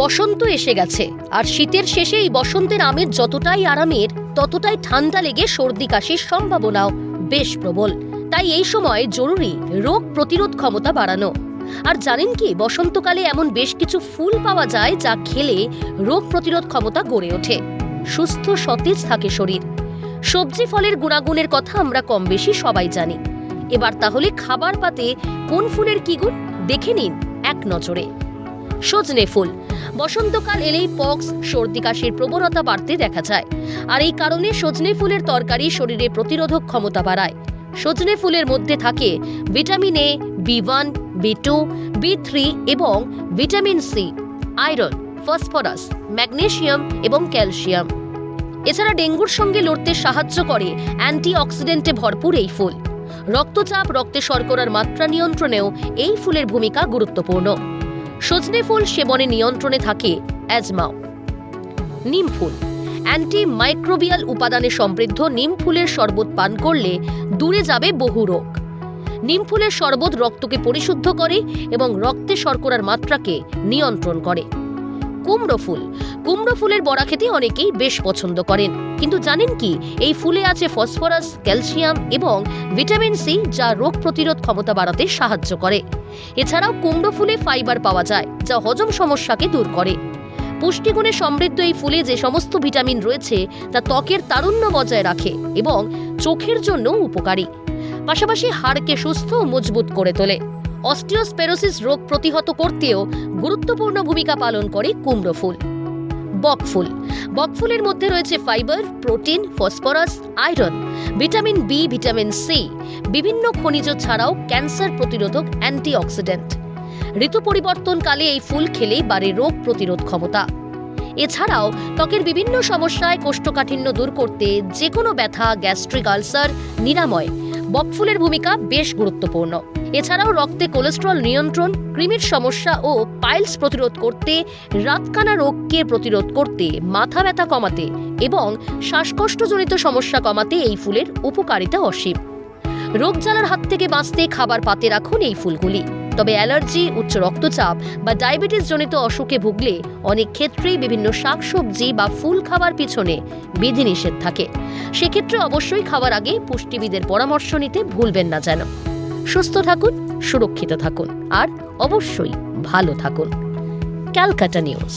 বসন্ত এসে গেছে, আর শীতের শেষে এই বসন্তের আমেজ যতটাই আরামের, ততটাই ঠান্ডা লেগে সর্দি কাশির সম্ভাবনাও বেশ প্রবল। তাই এই সময় জরুরি রোগ প্রতিরোধ ক্ষমতা বাড়ানো। আর জানেন কি, বসন্তকালে এমন বেশ কিছু ফুল পাওয়া যায় যা খেলে রোগ প্রতিরোধ ক্ষমতা গড়ে ওঠে। সুস্থ, সতেজ থাকে শরীর। সবজি ফলের গুণাগুণের কথা আমরা কম বেশি সবাই জানি। এবার তাহলে খাবার পাতে কোন ফুলের কি গুণ? দেখে নিন এক নজরে। সজনে ফুল বসন্তকাল এলেই পক্স, সর্দি কাশির প্রবণতা বাড়তে দেখা যায়। আর এই কারণে সজনে ফুলের তরকারি শরীরে প্রতিরোধক ক্ষমতা বাড়ায়। সজনে ফুলের মধ্যে থাকে vitamin A, B one, B two, B three এবং vitamin C, iron, phosphorus, magnesium এবং ক্যালসিয়াম। এছাড়া ডেঙ্গুর সঙ্গে লড়তে সাহায্য করে অ্যান্টিঅক্সিডেন্টে ভরপুর এই ফুল। রক্তচাপ, রক্তে শর্করার মাত্রা নিয়ন্ত্রণেও এই ফুলের ভূমিকা গুরুত্বপূর্ণ। সজনে ফুল সেবনে নিয়ন্ত্রণে থাকে অ্যাজমাও নিম ফুল। অ্যান্টি মাইক্রোবিয়াল উপাদানে সমৃদ্ধ নিম ফুলের শরবত পান করলে দূরে যাবে বহু রোগ। নিম ফুলের শরবত রক্তকে পরিশুদ্ধ করে এবং রক্তে শর্করার মাত্রাকে নিয়ন্ত্রণ করে। কুমড়ো ফুল। কুমড়ো ফুলের বড়া খেতে অনেকেই বেশ পছন্দ করেন। কিন্তু জানেন কি, এই ফুলে আছে ফসফরাস, ক্যালসিয়াম এবং ভিটামিন সি যা রোগ প্রতিরোধ ক্ষমতা বাড়াতে সাহায্য করে। এছাড়াও কুমড়ো ফুলে ফাইবার পাওয়া যায়, যা হজম সমস্যাকে দূর করে। পুষ্টিগুণে সমৃদ্ধ এই ফুলে যে সমস্ত ভিটামিন রয়েছে, তা ত্বকের তারুণ্য বজায় রাখে এবং চোখের জন্য উপকারী। পাশাপাশি হাড়কে সুস্থ ও মজবুত করে তোলে। অস্টিওস্পেরোসিস রোগ প্রতিহত করতেও গুরুত্বপূর্ণ ভূমিকা পালন করে কুমড়ো ফুল। বকফুল। বকফুলের মধ্যে রয়েছে fibre protein phosphorus iron vitamin B vitamin C বিভিন্ন খনিজ ছাড়াও ক্যান্সার প্রতিরোধক অ্যান্টিঅক্সিডেন্ট। ঋতু পরিবর্তনকালে এই ফুল খেলেই বাড়ে রোগ প্রতিরোধ ক্ষমতা। এছাড়াও, ত্বকের বিভিন্ন সমস্যায় কোষ্ঠকাঠিন্য দূর করতে যে কোনো ব্যথা, গ্যাস্ট্রিক আলসার, নিরাময়, বকফুলের ভূমিকা বেশ গুরুত্বপূর্ণ। এছাড়াও রক্তে কোলেস্ট্রল নিয়ন্ত্রণ, কৃমির সমস্যা ও পাইলস প্রতিরোধ করতে, রাতকানা রোগকে প্রতিরোধ করতে, মাথা ব্যথা কমাতে এবং শ্বাসকষ্টজনিত সমস্যা কমাতে এই ফুলের উপকারিতা অসীম। রোগ জ্বালার হাত থেকে বাঁচতে খাবার পাতে রাখুন এই ফুলগুলি। তবে অ্যালার্জি, উচ্চ রক্তচাপ বা ডায়াবেটিস জনিত অসুখে ভুগলে অনেক ক্ষেত্রেই বিভিন্ন শাকসবজি বা ফুল খাবার পিছনে বিধিনিষেধ থাকে। সেক্ষেত্রে অবশ্যই খাওয়ার আগে পুষ্টিবিদের পরামর্শ নিতে ভুলবেন না যেন। সুস্থ থাকুন সুরক্ষিত থাকুন আর অবশ্যই ভালো থাকুন। Calcutta news.